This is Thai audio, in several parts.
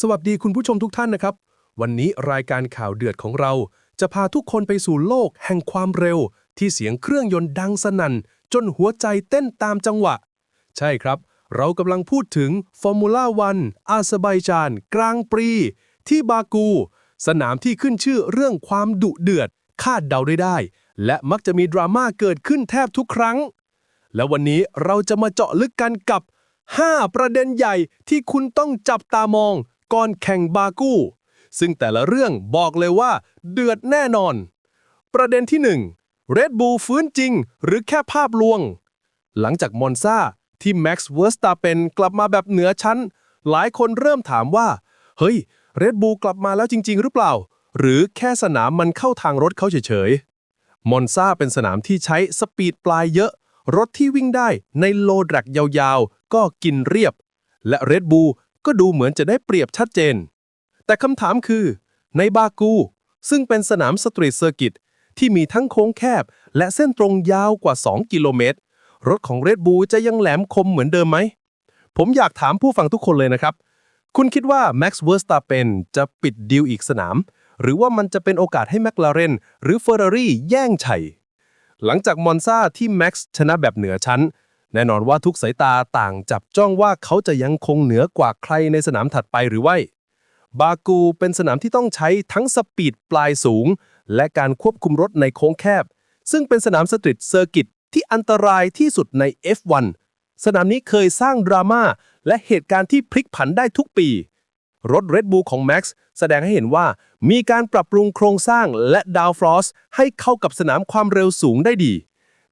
สวัสดีคุณผู้ชมทุกท่านนะครับ วันนี้รายการข่าวเดือดของเรา จะพาทุกคนไปสู่โลกแห่งความเร็ว ที่เสียงเครื่องยนต์ดังสนั่น จนหัวใจเต้นตามจังหวะ ใช่ครับ เรากำลังพูดถึงฟอร์มูล่าวันอาซอร์ไบจาน กลางปรี ที่บากู สนามที่ขึ้นชื่อเรื่องความดุเดือด คาดเดาได้ได้ และมักจะมีดราม่าเกิดขึ้นแทบทุกครั้ง และวันนี้เราจะมาเจาะลึกกันกับ 5 ประเด็นใหญ่ที่คุณต้องจับตามอง ก่อนแข่งบากูซึ่งแต่ละเรื่องบอกเลยว่า เดือดแน่นอน ประเด็นที่ 1 Red Bull ฟื้นจริง หรือแค่ภาพลวง หลังจากมอนซาที่แม็กซ์เวอร์สตาเป็นกลับมาแบบเหนือชั้น หลายคนเริ่มถามว่า เฮ้ย Red Bull กลับมาแล้วจริง ๆ หรือเปล่า หรือแค่สนามมันเข้าทางรถเขาเฉยๆมอนซาเป็นสนามที่ใช้สปีดปลายเยอะ รถที่วิ่งได้ในโลดแรกยาวๆ ก็กินเรียบ และ Red Bull ก็ดูเหมือนจะได้เปรียบชัดเจน แต่คำถามคือ ในบากู ซึ่งเป็นสนามสตรีทเซอร์กิตที่มีทั้งโค้งแคบ และเส้นตรงยาวกว่า 2 กิโลเมตร รถของ Red Bull จะยังแหลมคมเหมือนเดิมไหม ผมอยากถามผู้ฟังทุกคนเลยนะครับ คุณคิดว่า Max Verstappen จะปิดดีลอีกสนาม หรือว่ามันจะเป็นโอกาสให้ McLaren หรือ Ferrari แย่งชัยหลังจากมอนซาที่แม็กซ์ชนะแบบเหนือชั้น แน่นอนว่าทุกสายตาต่างจับจ้องว่าเขาจะยังคงเหนือกว่าใครในสนามถัดไปหรือไม่ บากูเป็นสนามที่ต้องใช้ทั้งสปีดปลายสูง และการควบคุมรถในโค้งแคบ ซึ่งเป็นสนามสตรีทเซอร์กิตที่อันตรายที่สุดใน F1 สนามนี้เคยสร้างดราม่าและเหตุการณ์ที่พลิกผันได้ทุกปี รถ Red Bull ของ Max แสดงให้เห็นว่ามีการปรับปรุงโครงสร้างและดาวฟรอสให้เข้ากับสนามความเร็วสูงได้ดี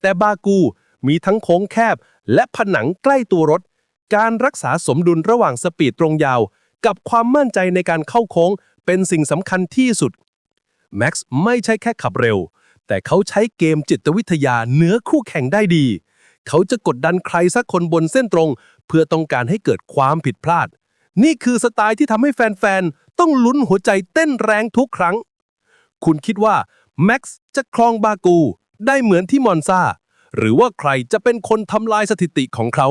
แต่บากู มีทั้งโค้งแคบ และผนังใกล้ตัวรถ การรักษาสมดุลระหว่างสปีดตรงยาว กับความมั่นใจในการเข้าโค้ง เป็นสิ่งสำคัญที่สุดแม็กซ์ไม่ใช่แค่ขับเร็ว แต่เขาใช้เกมจิตวิทยาเหนือคู่แข่งได้ดี เขาจะกดดันใครสักคนบนเส้นตรง เพื่อต้องการให้เกิดความผิดพลาด นี่คือสไตล์ที่ทำให้แฟนๆ ต้องลุ้นหัวใจเต้นแรงทุกครั้ง คุณคิดว่าแม็กซ์จะครองบากู ได้เหมือนที่มอนซา หรือว่าใครจะเป็นคนทำลายสถิติของเขา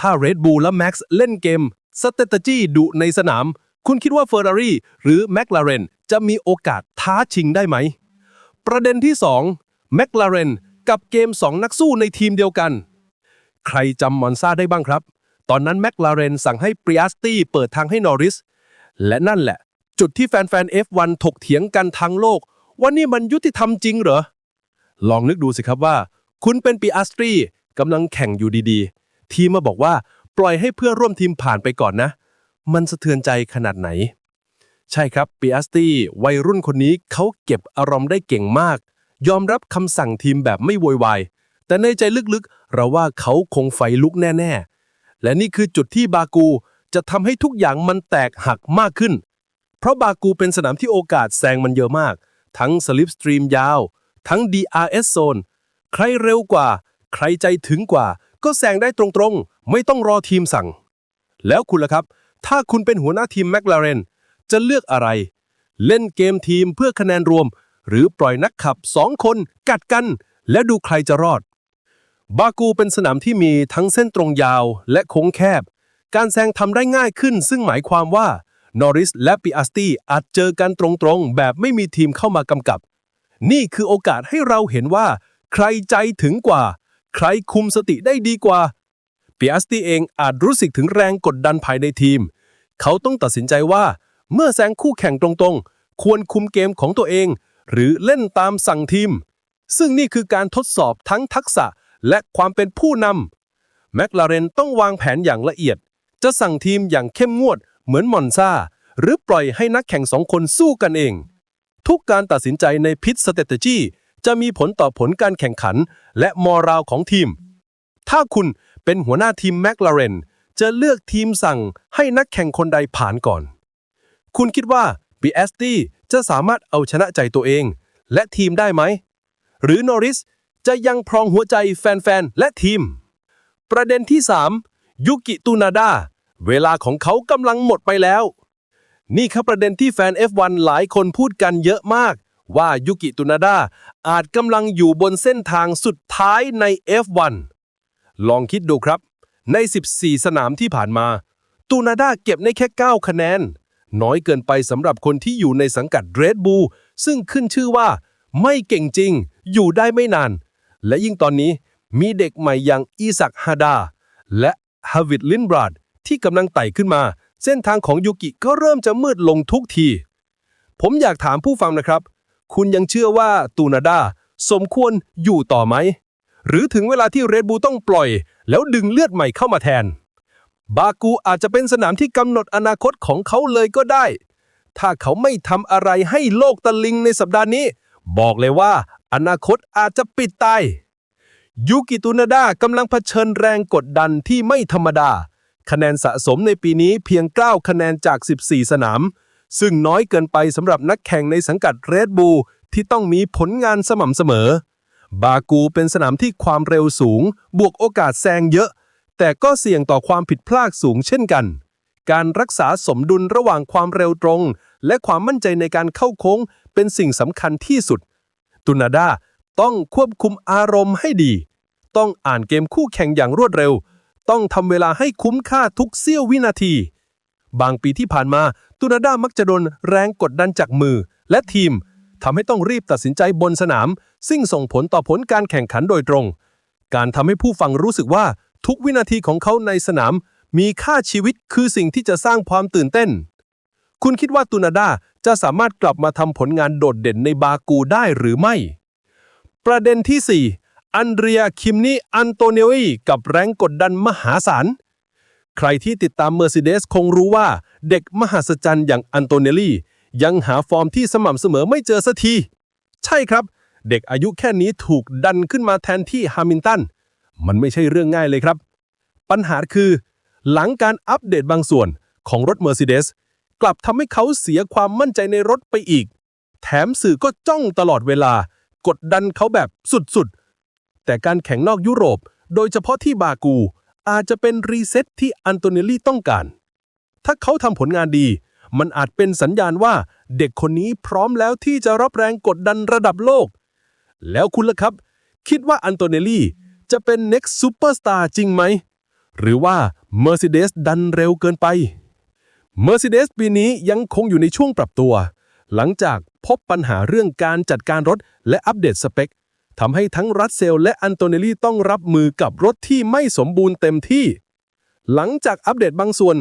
ถ้า Red Bull และ Max เล่นเกม Strategy ดุในสนาม คุณคิดว่า Ferrari หรือ McLaren จะมีโอกาสท้าชิงได้ไหม ประเด็นที่ 2 McLaren กับเกม 2 นักสู้ในทีมเดียวกัน ใครจำมอนซาได้บ้างครับ ตอนนั้น McLaren สั่งให้ Priasti เปิดทางให้ Norris และนั่นแหละ จุดที่แฟนๆ F1 ถกเถียงกันทั้งโลกว่านี่มันยุติธรรมจริงเหรอ ลองนึกดูสิครับว่า คุณเป็นปีอัสตรีกำลังแข่งอยู่ดีๆ ทีมมาบอกว่าปล่อยให้เพื่อร่วมทีมผ่านไปก่อนนะ มันสะเทือนใจขนาดไหน ใช่ครับปีอัสตีวัยรุ่นคนนี้เขาเก็บอารมณ์ได้เก่งมาก ยอมรับคำสั่งทีมแบบไม่โวยวายแต่ในใจลึกๆ เราว่าเขาคงไฟลุกแน่ๆ และนี่คือจุดที่บากูจะทำให้ทุกอย่างมันแตกหักมากขึ้น เพราะบากูเป็นสนามที่โอกาสแซงมันเยอะมาก ทั้งสลิปสตรีมยาว ทั้ง DRS โซน ใครเร็วกว่า ใครใจถึงกว่า ก็แซงได้ตรงๆ ไม่ต้องรอทีมสั่ง แล้วคุณล่ะครับ ถ้าคุณเป็นหัวหน้าทีมแมคลาเรนจะเลือกอะไร เล่นเกมทีมเพื่อคะแนนรวม หรือปล่อยนักขับสองคนกัดกัน แล้วดูใครจะรอด บากูเป็นสนามที่มีทั้งเส้นตรงยาวและโค้งแคบ การแซงทำได้ง่ายขึ้น ซึ่งหมายความว่านอริสและปิอัสตี้อาจเจอกันตรงๆ แบบไม่มีทีมเข้ามากำกับ นี่คือโอกาสให้เราเห็นว่า ใครใจถึงกว่า ใครคุมสติได้ดีกว่าปิอัสตีเองอาจรู้สึกถึงแรงกดดันภายในทีม เขาต้องตัดสินใจว่า เมื่อแซงคู่แข่งตรงๆ ควรคุมเกมของตัวเอง หรือเล่นตามสั่งทีม ซึ่งนี่คือการทดสอบทั้งทักษะและความเป็นผู้นำแมคลาเรนต้องวางแผนอย่างละเอียด จะสั่งทีมอย่างเข้มงวด เหมือนมอนซาหรือปล่อยให้นักแข่งสองคนสู้กันเอง ทุกการตัดสินใจในพิษสเตตจี จะมีผลต่อผลการแข่งขัน และมอราวของทีม ถ้าคุณเป็นหัวหน้าทีมแมคลาเรนจะเลือกทีมสั่งให้นักแข่งคนใดผ่านก่อน คุณคิดว่า b ี s t จะสามารถเอาชนะใจตัวเอง และทีมได้ไหม หรือนอริสจะยังพรองหัวใจแฟนๆ และทีม ประเด็นที่ 3 ยุกิตุนาดาเวลาของเขากำลังหมดไปแล้ว นี่ครับประเด็นที่แฟน F1 หลายคนพูดกันเยอะมาก ว่ายุกิตุนาดาอาจกำลังอยู่บนเส้นทางสุดท้ายใน F1 ลองคิดดูครับ ใน 14 สนามที่ผ่านมา ตูนาดาเก็บได้แค่ 9 คะแนน น้อยเกินไปสำหรับคนที่อยู่ในสังกัดเรดบูลซึ่งขึ้นชื่อว่า ไม่เก่งจริง อยู่ได้ไม่นาน และยิ่งตอนนี้มีเด็กใหม่อย่างอีสักฮาดา และฮาวิดลินบราดที่กำลังไต่ขึ้นมา เส้นทางของยูกิก็เริ่มจะมืดลงทุกที ผมอยากถามผู้ฟังนะครับ คุณยังเชื่อว่าตูนาดาสมควรอยู่ต่อไหม หรือถึงเวลาที่เรดบูต้องปล่อย แล้วดึงเลือดใหม่เข้ามาแทน บากูอาจจะเป็นสนามที่กำหนดอนาคตของเขาเลยก็ได้ ถ้าเขาไม่ทำอะไรให้โลกตะลิงในสัปดาห์นี้ บอกเลยว่า อนาคตอาจจะปิดตายยูกิตุนาดากำลังเผชิญแรงกดดันที่ไม่ธรรมดา คะแนนสะสมในปีนี้เพียง 9 คะแนนจาก 14 สนาม ซึ่งน้อยเกินไปสำหรับนักแข่งในสังกัดเรดบูลที่ต้องมีผลงานสม่ำเสมอ บากูเป็นสนามที่ความเร็วสูง บวกโอกาสแซงเยอะ แต่ก็เสี่ยงต่อความผิดพลาดสูงเช่นกัน การรักษาสมดุลระหว่างความเร็วตรง และความมั่นใจในการเข้าโค้ง เป็นสิ่งสำคัญที่สุด ตุนาดาต้องควบคุมอารมณ์ให้ดี ต้องอ่านเกมคู่แข่งอย่างรวดเร็ว ต้องทำเวลาให้คุ้มค่าทุกเสี้ยววินาที บางปีที่ผ่านมาตุนาด้ามักจะโดนแรงกดดันจากมือ และทีมทำให้ต้องรีบตัดสินใจบนสนาม ซึ่งส่งผลต่อผลการแข่งขันโดยตรง การทำให้ผู้ฟังรู้สึกว่าทุกวินาทีของเขาในสนาม มีค่าชีวิตคือสิ่งที่จะสร้างความตื่นเต้น คุณคิดว่าตุนาด้าจะสามารถกลับมาทำผลงานโดดเด่นในบากูได้หรือไม่ ประเด็นที่ 4 อันเดรียคิมนีอันโตเนลีกับแรงกดดันมหาศาล ใครที่ติดตาม Mercedes คงรู้ว่าเด็กมหัศจรรย์อย่างอันโตเนลลี่ ยังหาฟอร์มที่สม่ำเสมอไม่เจอสักที ใช่ครับ เด็กอายุแค่นี้ถูกดันขึ้นมาแทนที่ฮามิลตัน มันไม่ใช่เรื่องง่ายเลยครับ ปัญหาคือ หลังการอัปเดตบางส่วนของรถ Mercedes กลับทำให้เขาเสียความมั่นใจในรถไปอีก แถมสื่อก็จ้องตลอดเวลา กดดันเขาแบบสุดๆ แต่การแข่งนอกยุโรป โดยเฉพาะที่บากู อาจจะเป็นรีเซ็ตที่อันโตเนลลี่ต้องการ ถ้าเขาทำผลงานดี มันอาจเป็นสัญญาณว่าเด็กคนนี้พร้อมแล้วที่จะรับแรงกดดันระดับโลก แล้วคุณล่ะครับ คิดว่าอันโตเนลลี่จะเป็น next superstar จริงไหม หรือว่า Mercedes ดันเร็วเกินไป Mercedes ปีนี้ยังคงอยู่ในช่วงปรับตัว หลังจากพบปัญหาเรื่องการจัดการรถและอัปเดตสเปค ทำให้ทั้งรัสเซลและอันโตเนลลี่ต้องรับมือกับรถที่ไม่สมบูรณ์เต็มที่ หลังจากอัปเดตบางส่วน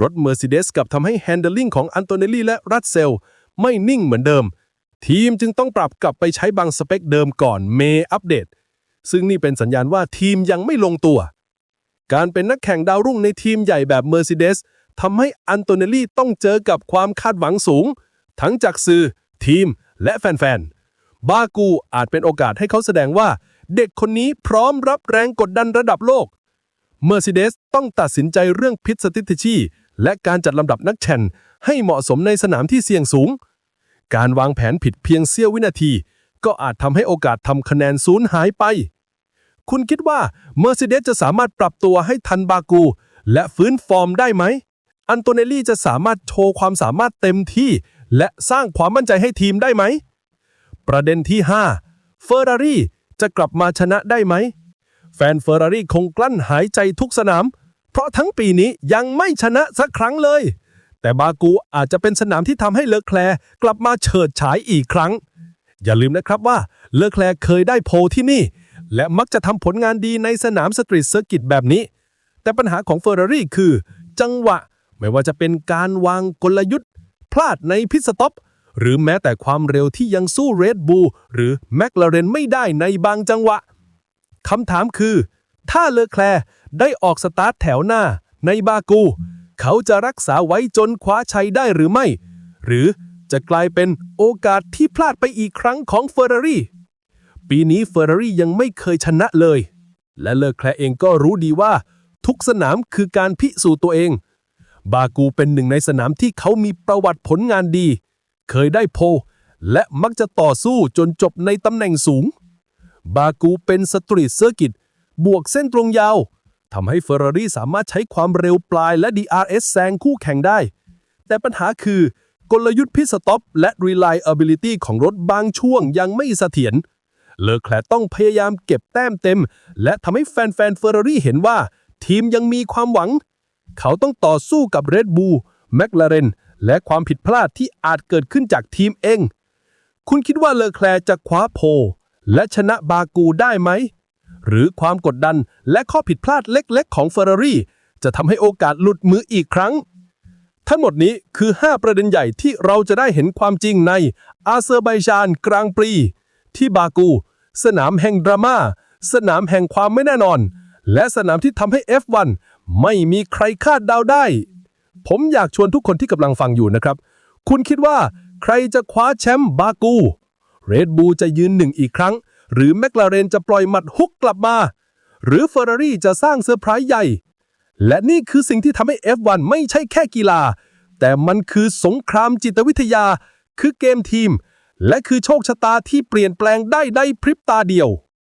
รถ Mercedes กับทำให้ handling ของอันโตเนลลี่และรัสเซลไม่นิ่งเหมือนเดิม ทีมจึงต้องปรับกลับไปใช้บางสเปคเดิมก่อนเมย์อัปเดต ซึ่งนี่เป็นสัญญาณว่าทีมยังไม่ลงตัว การเป็นนักแข่งดาวรุ่งในทีมใหญ่แบบ Mercedes ทำให้อันโตเนลลี่ต้องเจอกับความคาดหวังสูง ทั้งจากสื่อ ทีม และแฟนๆ บากูอาจเป็นโอกาสให้เขาแสดงว่า เด็กคนนี้พร้อมรับแรงกดดันระดับโลก Mercedes ต้องตัดสินใจเรื่องพิษสติทิชีและการจัดลำดับนักแข่งให้เหมาะสมในสนามที่เสี่ยงสูง การวางแผนผิดเพียงเสี้ยววินาที ก็อาจทำให้โอกาสทำคะแนนสูญหายไป คุณคิดว่า Mercedes จะสามารถปรับตัวให้ทันบากู และฟื้นฟอร์มได้ไหม อันโตเนลลี่จะสามารถโชว์ความสามารถเต็มที่ และสร้างความมั่นใจให้ทีมได้ไหม ประเด็นที่ 5 เฟอร์รารี่จะกลับมาชนะได้ไหม แฟนเฟอร์รารี่คงกลั้นหายใจทุกสนาม เพราะทั้งปีนี้ยังไม่ชนะสักครั้งเลย แต่บากูอาจจะเป็นสนามที่ทำให้เลอแคลร์กลับมาเฉิดฉายอีกครั้ง อย่าลืมนะครับว่าเลอแคลร์เคยได้โพลที่นี่ และมักจะทำผลงานดีในสนามสตรีทเซอร์กิตแบบนี้ แต่ปัญหาของเฟอร์รารี่คือ จังหวะไม่ว่าจะเป็นการวางกลยุทธ์ พลาดในพิสต็อป หรือแม้แต่ความเร็วที่ยังสู้เรดบูลหรือแมคลาเรนไม่ได้ในบางจังหวะคำถามคือ ถ้าเลอแคลร์ได้ออกสตาร์ทแถวหน้าในบากู เขาจะรักษาไว้จนคว้าชัยได้หรือไม่ หรือจะกลายเป็นโอกาสที่พลาดไปอีกครั้งของเฟอร์รารี่ปีนี้เฟอร์รารี่ยังไม่เคยชนะเลย และเลอแคลร์เองก็รู้ดีว่า ทุกสนามคือการพิสูจน์ตัวเอง บากูเป็นหนึ่งในสนามที่เขามีประวัติผลงานดี เคยได้โพลและมักจะต่อสู้จนจบในตำแหน่งสูง บากูเป็นสตรีทเซอร์กิต บวกเส้นตรงยาวทำให้เฟอร์รารี่สามารถใช้ความเร็วปลายและ DRS แซงคู่แข่งได้ แต่ปัญหาคือกลยุทธ์พิสต็อปและ reliability ของรถบางช่วงยังไม่เสถียร เลอแคลต้องพยายามเก็บแต้มเต็ม และทำให้แฟนๆเฟอร์รารี่เห็นว่า ทีมยังมีความหวัง เขาต้องต่อสู้กับ Red Bull, McLaren และความผิดพลาดที่อาจเกิดขึ้นจากทีมเอง คุณคิดว่าเลอแคลร์จะคว้าโพ และชนะบากูได้ไหม หรือความกดดันและข้อผิดพลาดเล็กๆ ของเฟอร์รารี่จะทำให้โอกาสหลุดมืออีกครั้ง ทั้งหมดนี้คือ 5 ประเด็นใหญ่ที่เราจะได้เห็นความจริงในอาเซอร์ไบจานกลางปรี ที่บากู สนามแห่งดราม่าสนามแห่งความไม่แน่นอน และสนามที่ทำให้ F1 ไม่มีใครคาดเดาได้ ผมอยากชวนทุกคนที่กำลังฟังอยู่นะครับ คุณคิดว่าใครจะคว้าแชมป์บากู เรดบูจะยืนหนึ่งอีกครั้ง หรือแมคลาเรนจะปล่อยหมัดฮุกกลับมา หรือเฟอร์รารี่จะสร้างเซอร์ไพรส์ใหญ่ และนี่คือสิ่งที่ทำให้ F1 ไม่ใช่แค่กีฬา แต่มันคือสงครามจิตวิทยา คือเกมทีม และคือโชคชะตาที่เปลี่ยนแปลงได้ในพริบตาเดียว